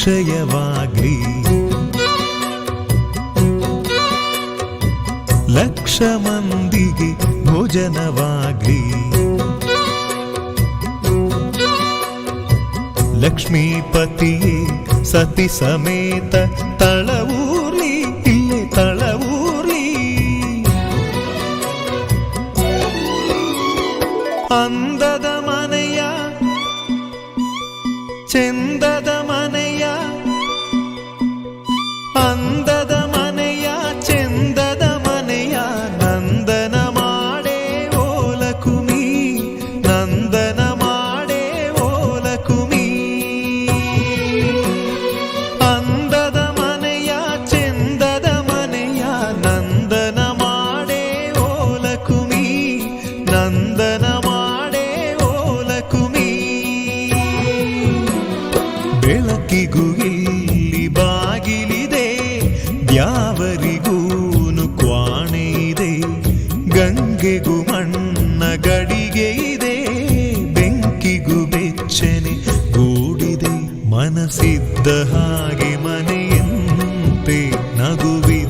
ನಿಶ್ಚಯವಾಗ್ಲಿ ಲಕ್ಷ ಮಂದಿಗೆ ಭೋಜನವಾಗ್ಲಿ. ಲಕ್ಷ್ಮೀಪತಿಯೇ ಸತಿ ಸಮೇತ ತಳವೂರ್ಲಿ ಇಲ್ಲೇ ತಳವೂರ್ಲಿ. ಅಂದದ ಮನೆಯ ಚೆಂದದ ಬೆಳಕಿಗೂ ಇಲ್ಲಿ ಬಾಗಿಲಿದೆ ದ್ಯಾವರಿಗೂನು ಕ್ವಾಣೆ ಇದೆ, ಗಂಗೆಗೂ ಮಣ್ಣ ಗಡಿಗೆ ಇದೆ, ಬೆಂಕಿಗೂ ಬೆಚ್ಚನೆ ಗೂಡಿದೆ ಮನಸ್ಸಿದ್ದ ಹಾಗೆ ಮನೆಯಂತೆ ನಗುವೆ